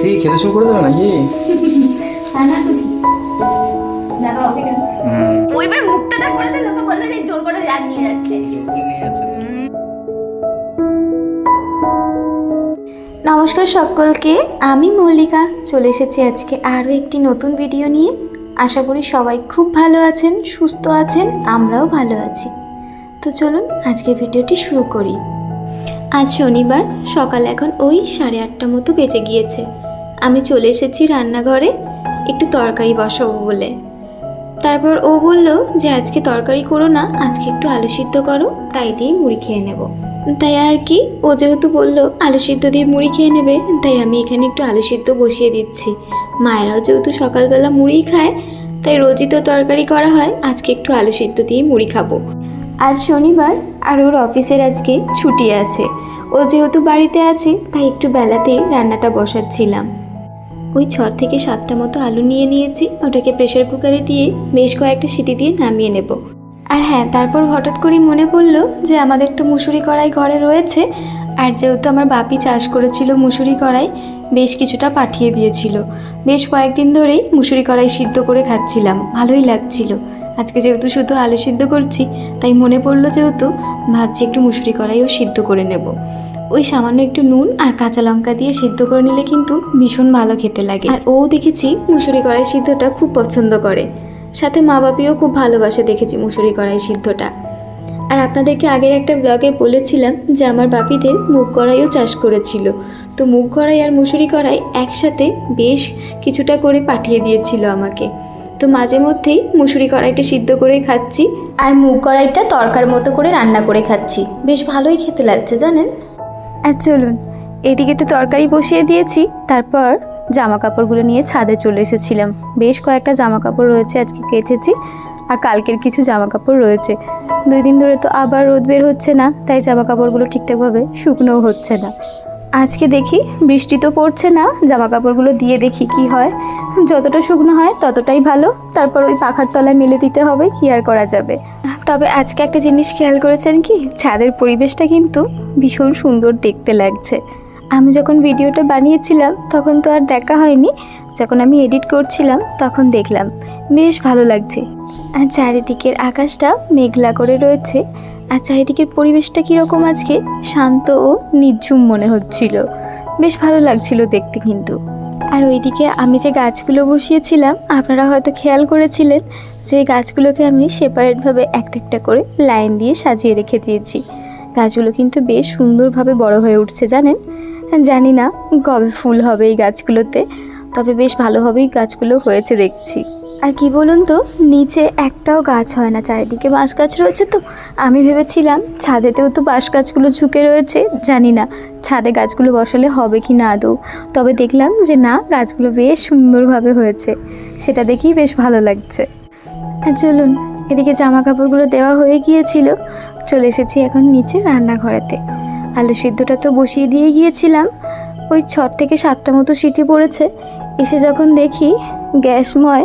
খেতে শুরু করে দেবে নাকি? তা না তো কি? দাদা ওকে কেন? হুম। ওই ভাই মুখটা করে দিল লোকে বলবে যে জোর করে আর নিয়ে যাচ্ছে। নমস্কার সকলকে আমি মল্লিকা। চলে এসেছি আজকে আরও একটি নতুন ভিডিও নিয়ে। আশা করি সবাই খুব ভালো আছেন সুস্থ আছেন আমরাও ভালো আছি। তো চলুন আজকের ভিডিওটি শুরু করি। আজ শনিবার সকাল এখন ওই সাড়ে আটটা মতো বেজে গিয়েছে। আমি চলে এসেছি রান্নাঘরে, একটু তরকারি বসাবো বলে। তারপর ও বলল যে, আজকে তরকারি করো না, আজকে একটু আলু সিদ্ধ করো, তাই দিয়ে মুড়ি খেয়ে নেব। তাই আর কি, ও যেহেতু বলল আলু সিদ্ধ দিয়ে মুড়ি খেয়ে নেবে, তাই আমি এখানে একটু আলু সিদ্ধ বসিয়ে দিচ্ছি। মায়েরাও যেহেতু সকালবেলা মুড়ি খায়, তাই রোজই তো তরকারি করা হয়, আজকে একটু আলু সিদ্ধ দিয়ে মুড়ি খাব। আজ শনিবার, আর ওর অফিসের আজকে ছুটি আছে। ও যেহেতু বাড়িতে আছে, তাই একটু বেলাতেই রান্নাটা বসাচ্ছিলাম। ওই ছ থেকে সাতটা মতো আলু নিয়ে নিয়েছি, ওটাকে প্রেশার কুকারে দিয়ে বেশ কয়েকটা সিটি দিয়ে নামিয়ে নেব। আর হ্যাঁ তারপর হঠাৎ করেই মনে পড়ল যে আমাদের তো মুসুরি কড়াই ঘরে রয়েছে, আর যেহেতু আমার বাপি চাষ করেছিল মুসুরি কড়াই, বেশ কিছুটা পাঠিয়ে দিয়েছিল। বেশ কয়েকদিন ধরেই মুসুরি কড়াই সিদ্ধ করে খাচ্ছিলাম, ভালোই লাগছিল। আজকে যেহেতু শুধু আলু সিদ্ধ করছি, তাই মনে পড়ল যেহেতু ভাবছি একটু মুসুরি কড়াইও সিদ্ধ করে নেব। ওই সামান্য একটু নুন আর কাঁচা লঙ্কা দিয়ে সিদ্ধ করে নিলে কিন্তু ভীষণ ভালো খেতে লাগে। আর ও দেখেছি মুসুরি কড়াই সিদ্ধটা খুব পছন্দ করে। সাথে মা বাপিও খুব ভালোবাসে দেখেছি মুসুরি কড়াই সিদ্ধটা। আর আপনাদেরকে আগের একটা ব্লগে বলেছিলাম যে আমার বাপিদের মুগ কড়াইও চাষ করেছিল। তো মুগ কড়াই আর মুসুরি কড়াই একসাথে বেশ কিছুটা করে পাঠিয়ে দিয়েছিল আমাকে। তো মাঝে মধ্যেই মুসুরি কড়াইটা সিদ্ধ করে খাচ্ছি। আর মুগ কড়াইটা তরকার মতো করে রান্না করে খাচ্ছি। বেশ ভালোই খেতে লাগছে, জানেন? আর চলুন, এদিকে তো তরকারি বসিয়ে দিয়েছি, তারপর জামা কাপড়গুলো নিয়ে ছাদে চলে এসেছিলাম। বেশ কয়েকটা জামা কাপড় রয়েছে আজকে কেচেছি, আর কালকের কিছু জামা কাপড় রয়েছে। দুই দিন ধরে তো আবার রোদ বের হচ্ছে না, তাই জামা কাপড়গুলো ঠিকঠাকভাবে শুকনোও হচ্ছে না। আজকে দেখি, বৃষ্টি তো পড়ছে না জামা কাপড়গুলো দিয়ে দেখি কি হয়। যতটা শুকনো হয় ততটাই ভালো, তারপর ওই পাখার তলায় মেলে দিতে হবে, কি আর করা যাবে। তবে আজকে একটা জিনিস খেয়াল করেছেন কি? ছাদের পরিবেশটা কিন্তু ভীষণ সুন্দর দেখতে লাগছে। আমি যখন ভিডিওটা বানিয়েছিলাম, তখন তো আর দেখা হয়নি। যখন আমি এডিট করছিলাম, তখন দেখলাম। বেশ ভালো লাগছে। আর চারিদিকের আকাশটা মেঘলা করে রয়েছে। আর চারিদিকের পরিবেশটা কীরকম আজকে? শান্ত ও নির্ঝুম মনে হচ্ছিল। বেশ ভালো লাগছিল দেখতে কিন্তু। আর ওইদিকে আমি যে গাছগুলো বসিয়েছিলাম, আপনারা হয়তো খেয়াল করেছিলেন যে গাছগুলোকে আমি সেপারেটভাবে একটা একটা করে লাইন দিয়ে সাজিয়ে রেখে দিয়েছি। গাছগুলো কিন্তু বেশ সুন্দরভাবে বড় হয়ে উঠছে, জানেন? জানি না কবে ফুল হবে এই গাছগুলোতে, তবে বেশ ভালোভাবেই গাছগুলো হয়েছে দেখছি। আর কি বলুন তো, নিচে একটাও গাছ হয় না, চারিদিকে বাঁশ গাছ রয়েছে তো। আমি ভেবেছিলাম ছাদেতেও তো বাঁশ গাছগুলো ঝুঁকে রয়েছে, জানি না ছাদে গাছগুলো বসালে হবে কি না আদৌ। তবে দেখলাম যে না, গাছগুলো বেশ সুন্দরভাবে হয়েছে, সেটা দেখেই বেশ ভালো লাগছে। আর চলুন, এদিকে জামা কাপড়গুলো দেওয়া হয়ে গিয়েছিল, চলে এসেছি এখন নিচে রান্নাঘরেতে। আলু সিদ্ধটা তো বসিয়ে দিয়ে গিয়েছিলাম, ওই ছ থেকে সাতটা মতো সিটি পড়েছে, এসে যখন দেখি গ্যাসময়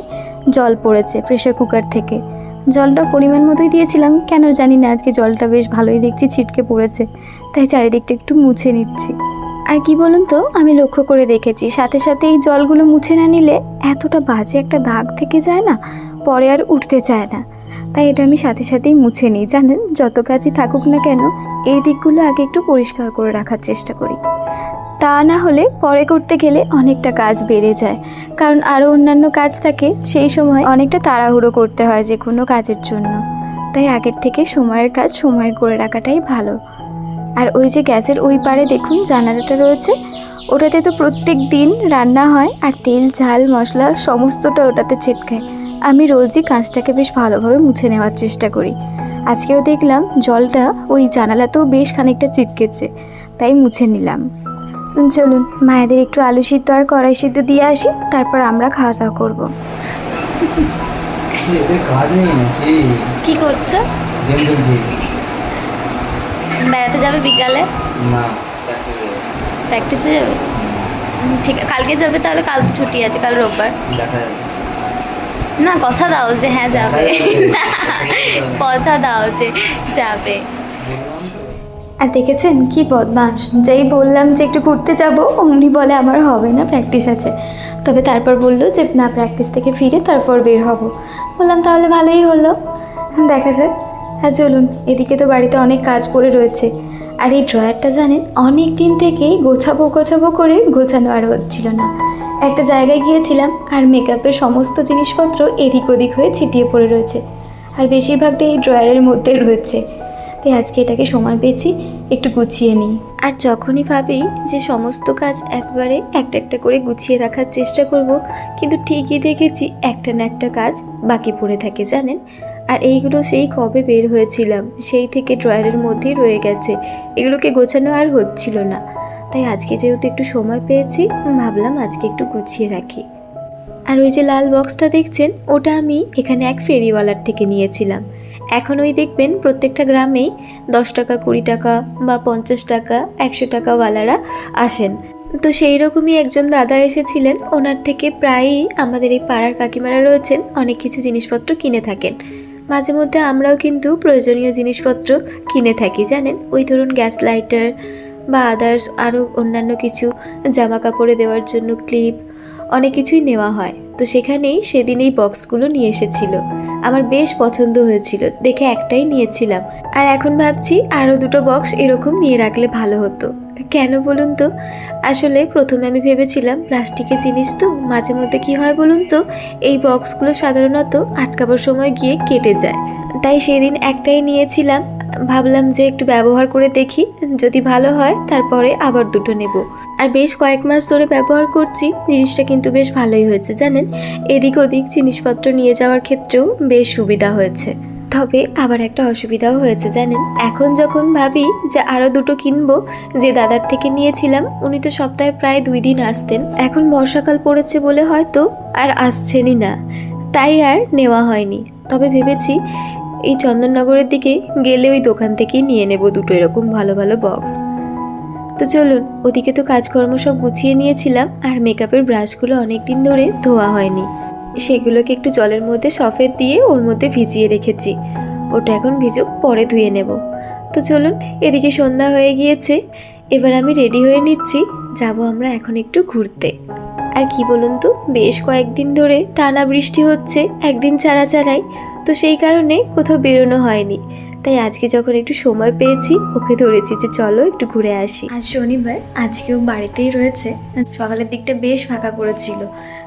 জল পড়েছে প্রেশার কুকার থেকে। জলটা পরিমাণ মতোই দিয়েছিলাম, কেন জানি না, আজকে জলটা বেশ ভালোই দেখছি, ছিটকে পড়েছে। তাই চারিদিকটা একটু মুছে নিচ্ছি। আর কি বলুন তো, আমি লক্ষ্য করে দেখেছি, সাথে সাথে এই জলগুলো মুছে না নিলে এতটা বাজে একটা দাগ থেকে যায় না, পরে আর উঠতে চায় না। তাই এটা আমি সাথে সাথেই মুছে নিই, জানেন, যত কাজই থাকুক না কেন, এই দিকগুলো আগে একটু পরিষ্কার করে রাখার চেষ্টা করি। তা না হলে পরে করতে গেলে অনেকটা কাজ বেড়ে যায়। কারণ আরও অন্যান্য কাজ থাকে, সেই সময় অনেকটা তাড়াহুড়ো করতে হয় যে কোনো কাজের জন্য। তাই আগের থেকে সময়ের কাজ সময় করে রাখাটাই ভালো। আর ওই যে গ্যাসের ওই পারে দেখুন জানালাটা রয়েছে, ওটাতে তো প্রত্যেক দিন রান্না হয় আর তেল, ঝাল, মশলা সমস্তটা ওটাতে ছিটকায় আমি রোজই কাঁচটাকে বেশ ভালোভাবে মুছে নেওয়ার চেষ্টা করি। আজকেও দেখলাম জলটা ওই জানালাতেও বেশ খানিকটা চিটকেছে তাই মুছে নিলাম। চলুন মায়েদের একটু আলু সিদ্ধ আর কড়াই সিদ্ধ দিয়ে আসি তারপর আমরা খাওয়া দাওয়া করব। কি করছ? বেড়াতে যাবে বিকালে। প্র্যাকটিসে যাবে। ঠিক আছে কালকে যাবে তাহলে কাল তো ছুটি আছে কাল রোববার। না কথা দাও যে হ্যাঁ যাবে। কথা দাও যে যাবে। আর দেখেছেন কি বদমাস যেই বললাম যে একটু ঘুরতে যাব, অমনি বলে আমার হবে না প্র্যাকটিস আছে। তবে তারপর বলল যে, না প্র্যাকটিস থেকে ফিরে তারপর বের হব। বললাম, তাহলে ভালোই হলো। দেখা যাক। হ্যাঁ চলুন, এদিকে তো বাড়িতে অনেক কাজ পড়ে রয়েছে। আর এই ড্রয়ারটা জানেন, অনেক দিন থেকেই গোছাবো গোছাবো করে গোছানো আর হচ্ছিল না। একটা জায়গায় গিয়েছিলাম, আর মেকআপের সমস্ত জিনিসপত্র এদিক ওদিক হয়ে ছিটিয়ে পড়ে রয়েছে। আর বেশিরভাগটা এই ড্রয়ারের মধ্যে রয়েছে। তাই আজকে এটাকে সময় পেয়েছি, একটু গুছিয়ে নিই। আর যখনই ভাবি যে সমস্ত কাজ একবারে একটা একটা করে গুছিয়ে রাখার চেষ্টা করব, কিন্তু ঠিকই দেখেছি একটা না একটা কাজ বাকি পড়ে থাকে, জানেন? আর এইগুলো সেই কবে বের হয়েছিলাম, সেই থেকে ড্রয়ারের মধ্যেই রয়ে গেছে, এগুলোকে গোছানো আর হচ্ছিল না। তাই আজকে যেহেতু একটু সময় পেয়েছি, ভাবলাম আজকে একটু গুছিয়ে রাখি। আর ওই যে লাল বক্সটা দেখছেন, ওটা আমি এখানে এক ফেরিওয়ালার থেকে নিয়েছিলাম। এখন ওই দেখবেন প্রত্যেকটা গ্রামেই দশ টাকা, কুড়ি টাকা বা পঞ্চাশ টাকা, একশো টাকাওয়ালারা আসেন। তো সেই রকমই একজন দাদা এসেছিলেন। ওনার থেকে প্রায়ই আমাদের এই পাড়ার কাকিমারা রয়েছেন। অনেক কিছু জিনিসপত্র কিনে থাকেন। মাঝে মধ্যে আমরাও কিন্তু প্রয়োজনীয় জিনিসপত্র কিনে থাকি, জানেন? ওই ধরুন গ্যাস লাইটার বা আদার্স আরও অন্যান্য কিছু জামা কাপড়ে দেওয়ার জন্য ক্লিপ, অনেক কিছুই নেওয়া হয়। তো সেখানেই সেদিন এই বক্সগুলো নিয়ে এসেছিল। আমার বেশ পছন্দ হয়েছিল, দেখে একটাই নিয়েছিলাম। আর এখন ভাবছি আরও দুটো বক্স এরকম নিয়ে রাখলে ভালো হতো। কেন বলুন তো? আসলে প্রথমে আমি ভেবেছিলাম প্লাস্টিকের জিনিস তো, মাঝে মধ্যে কী হয় বলুন তো, এই বক্সগুলো সাধারণত আটকাবার সময় গিয়ে কেটে যায়। তাই সেদিন একটাই নিয়েছিলাম ভাবলাম যে একটু ব্যবহার করে দেখি, যদি ভালো হয় তারপরে আবার দুটো নেব। আর বেশ কয়েক মাস ধরে ব্যবহার করছি, জিনিসটা কিন্তু বেশ ভালোই হয়েছে, জানেন? এদিক ওদিক জিনিসপত্র নিয়ে যাওয়ার ক্ষেত্রেও বেশ সুবিধা হয়েছে। তবে আবার একটা অসুবিধাও হয়েছে, জানেন? এখন যখন ভাবি যে আরও দুটো কিনবো, যে দাদার থেকে নিয়েছিলাম, উনি তো সপ্তাহে প্রায় দুই দিন আসতেন। এখন বর্ষাকাল পড়েছে বলে হয়তো আর আসছেনই না। তাই আর নেওয়া হয়নি। তবে ভেবেছি এই চন্দননগরের দিকে গেলে ওই দোকান থেকেই নিয়ে নেব দুটো এরকম ভালো ভালো বক্স তো চলুন, ওদিকে তো কাজকর্ম সব গুছিয়ে নিয়েছিলাম আর মেকআপের ব্রাশগুলো অনেক দিন ধরে ধোয়া হয়নি। সেগুলোকে একটু জলের মধ্যে সফেদ দিয়ে ওর মধ্যে ভিজিয়ে রেখেছি। ওটা এখন ভিজুক, পরে ধুয়ে নেব। তো চলুন, এদিকে সন্ধ্যা হয়ে গিয়েছে। এবার আমি রেডি হয়ে নিচ্ছি। যাব আমরা এখন একটু ঘুরতে। আর কি বলুন তো, বেশ কয়েকদিন ধরে টানা বৃষ্টি হচ্ছে, একদিন ছাড়া ছাড়াই। তো সেই কারণে কোথাও বেরোনো হয়নি। তাই আজকে যখন একটু সময় পেয়েছি, ওকে ধরেছি যে চলো একটু ঘুরে আসি। আজ শনিবার আজকেও বাড়িতেই রয়েছে। সকালের দিকটা বেশ ফাঁকা করেছিল।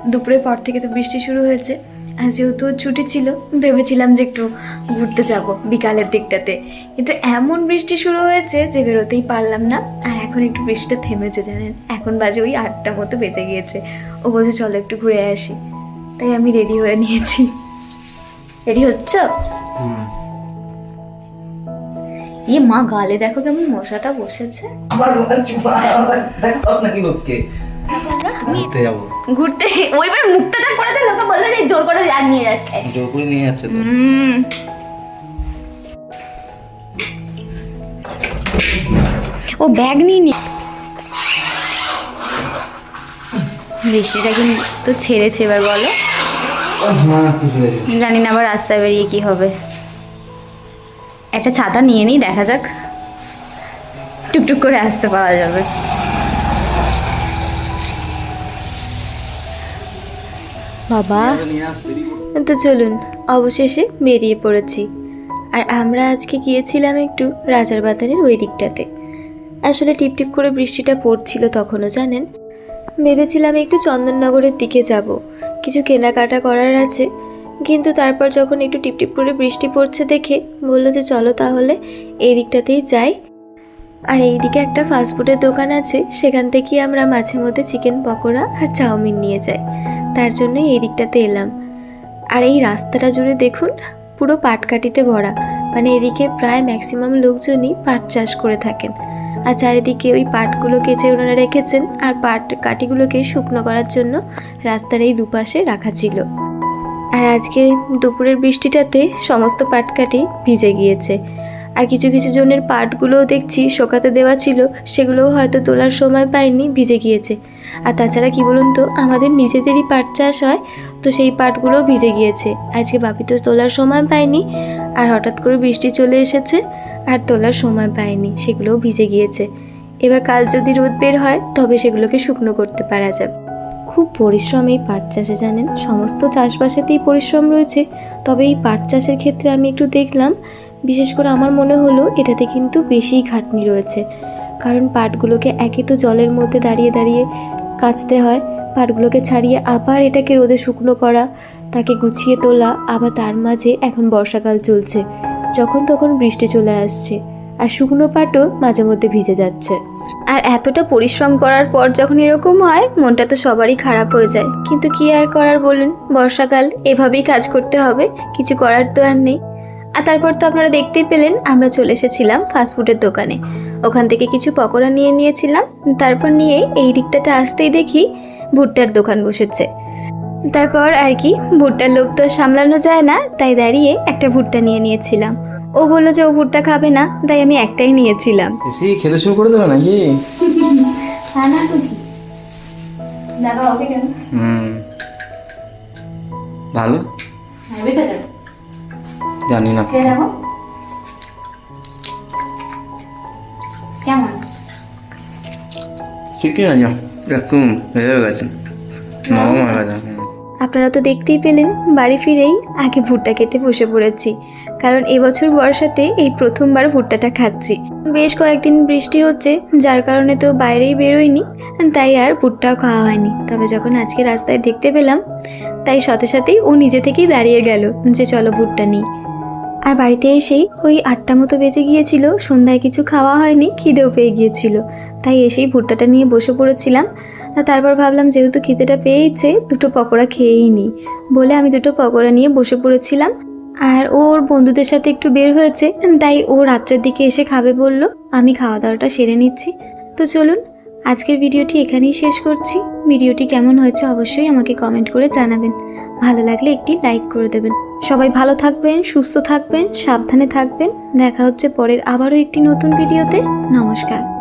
দুপুরের পর থেকে তো বৃষ্টি শুরু হয়েছে। আর যেহেতু ছুটি ছিল, ভেবেছিলাম যে একটু ঘুরতে যাব বিকালের দিকটাতে। কিন্তু এমন বৃষ্টি শুরু হয়েছে যে বেরোতেই পারলাম না। আর এখন একটু বৃষ্টিটা থেমেছে, জানেন? এখন বাজে ওই আটটা মতো বেজে গিয়েছে। ও বলছে, চলো একটু ঘুরে আসি। তাই আমি রেডি হয়ে নিয়েছি। রেডি হচ্ছ? ইয়ে মা গালে দেখো কেমন মশাটা বসেছে। আমার দেখো নাকি লোককে ঘুরতে ওই ভাই মুখটা করে লোকে যে জোর করে আর নিয়ে যাচ্ছে। জোর করে নিয়ে যাচ্ছে তো। ও ব্যাগ নিয়ে নি বৃষ্টিটা কিন্তু ছেড়েছে এবার বলো। জানি না আবার রাস্তায় বেরিয়ে কি হবে। একটা ছাতা নিয়ে নিই দেখা যাক। টুকটুক করে আসতে পারা যাবে। বাবা তো চলুন অবশেষে বেরিয়ে পড়েছি। আর আমরা আজকে গিয়েছিলাম একটু রাজার বাতানের ওই দিকটাতে। আসলে টিপ টিপ করে বৃষ্টিটা পড়ছিল তখনও জানেন? ভেবেছিলাম একটু চন্দননগরের দিকে যাব। কিছু কেনাকাটা করার আছে। কিন্তু তারপর যখন একটু টিপ টিপ করে বৃষ্টি পড়ছে দেখে বলল যে চলো তাহলে এই দিকটাতেই যাই। আর এইদিকে একটা ফাস্টফুডের দোকান আছে, সেখান থেকেই আমরা মাঝে মধ্যে চিকেন পকোড়া আর চাউমিন নিয়ে যাই। তার জন্যই এই দিকটাতে এলাম। আর এই রাস্তাটা জুড়ে দেখুন, পুরো পাটকাঠিতে ভরা। মানে এদিকে প্রায় ম্যাক্সিমাম লোকজনই পাট চাষ করে থাকেন। আর চারিদিকে ওই পাটগুলো কেচে ওনারা রেখেছেন আর পাট কাঠিগুলোকে শুকনো করার জন্য রাস্তার এই দুপাশে রাখা ছিল। আর আজকে দুপুরের বৃষ্টিটাতে সমস্ত পাটকাঠি ভিজে গিয়েছে। আর কিছু কিছু জনের পাটগুলোও দেখছি শোকাতে দেওয়া ছিল, সেগুলোও হয়তো তোলার সময় পায়নি ভিজে গিয়েছে। আর তাছাড়া কি বলুন তো, আমাদের নিজেদেরই পাট চাষ হয়, তো সেই পাটগুলোও ভিজে গিয়েছে। আজকে বাপি তো তোলার সময় পায়নি আর হঠাৎ করে বৃষ্টি চলে এসেছে আর তোলার সময় পাইনি সেগুলোও ভিজে গিয়েছে। এবার কাল যদি রোদ বের হয়, তবে সেগুলোকে শুকনো করতে পারা যাবে। খুব পরিশ্রম এই পাট চাষে, জানেন? সমস্ত চাষবাসেতেই পরিশ্রম রয়েছে। তবে এই পাট চাষের ক্ষেত্রে আমি একটু দেখলাম, বিশেষ করে আমার মনে হলো এটাতে কিন্তু বেশিই খাটনি রয়েছে। কারণ পাটগুলোকে একে তো জলের মধ্যে দাঁড়িয়ে দাঁড়িয়ে কাচতে হয়, পাটগুলোকে ছাড়িয়ে আবার এটাকে রোদে শুকনো করা, তাকে গুছিয়ে তোলা, আবার তার মাঝে এখন বর্ষাকাল চলছে। যখন তখন বৃষ্টি চলে আসছে আর শুকনো পাটও মাঝে মধ্যে ভিজে যাচ্ছে। আর এতটা পরিশ্রম করার পর যখন এরকম হয়, মনটা তো সবারই খারাপ হয়ে যায়। কিন্তু কি আর করার বলুন? বর্ষাকাল, এভাবেই কাজ করতে হবে, কিছু করার তো আর নেই। আর তারপর তো আপনারা দেখতেই পেলেন, আমরা চলে এসেছিলাম ফাস্টফুডের দোকানে। ওখান থেকে কিছু পকোড়া নিয়ে নিয়েছিলাম। তারপর নিয়ে এই দিকটাতে আসতেই দেখি ভুট্টার দোকান বসেছে। তারপর আর কি ভুট্টার লোক তো সামলানো যায় না তাই দাঁড়িয়ে একটা ভুট্টা নিয়ে নিয়েছিলাম। ও বলল যে ও ভুট্টা খাবে না তাই আমি একটাই নিয়েছিলাম। এসে খেতে শুরু করে দেবে নাকি? হ্যাঁ না তো কি। দেখা হবে কেন? হুম। ভালো। কেন? জানি না। কেমন? ঠিকই আছে। একটু হয়ে গেছে। নরম হয়ে গেছে। আপনারা তো দেখতেই পেলেন, বাড়ি ফিরেই আগে ভুট্টা খেতে বসে পড়েছি। কারণ এবছর বর্ষাতে এই প্রথমবার ভুট্টাটা খাচ্ছি। বেশ কয়েকদিন বৃষ্টি হচ্ছে, যার কারণে তো বাইরেই বেরোয়নি, তাই আর ভুট্টাও খাওয়া হয়নি। তবে যখন আজকে রাস্তায় দেখতে পেলাম, তাই সাথে সাথেই ও নিজে থেকেই দাঁড়িয়ে গেল যে চলো ভুট্টা নিই। আর বাড়িতে এসেই ওই আটটা মতো বেজে গিয়েছিল, সন্ধ্যায় কিছু খাওয়া হয়নি, খিদেও পেয়ে গিয়েছিল। তাই এসেই ভুট্টাটা নিয়ে বসে পড়েছিলাম। তারপর ভাবলাম যেহেতু খিদেটা পেয়েছে দুটো পকোড়া খেয়েই নিই বলে আমি দুটো পকোড়া নিয়ে বসে পড়েছিলাম। আর ওর বন্ধুদের সাথে একটু বের হয়েছে, তাই ও রাত্রের দিকে এসে খাবে বলল, আমি খাওয়া দাওয়াটা সেরে নিচ্ছি। তো চলুন, আজকের ভিডিওটি এখানেই শেষ করছি। ভিডিওটি কেমন হয়েছে অবশ্যই আমাকে কমেন্ট করে জানাবেন। ভালো লাগলে একটি লাইক করে দেবেন। সবাই ভালো থাকবেন, সুস্থ থাকবেন, সাবধানে থাকবেন। দেখা হচ্ছে পরের আবারও একটি নতুন ভিডিওতে। নমস্কার।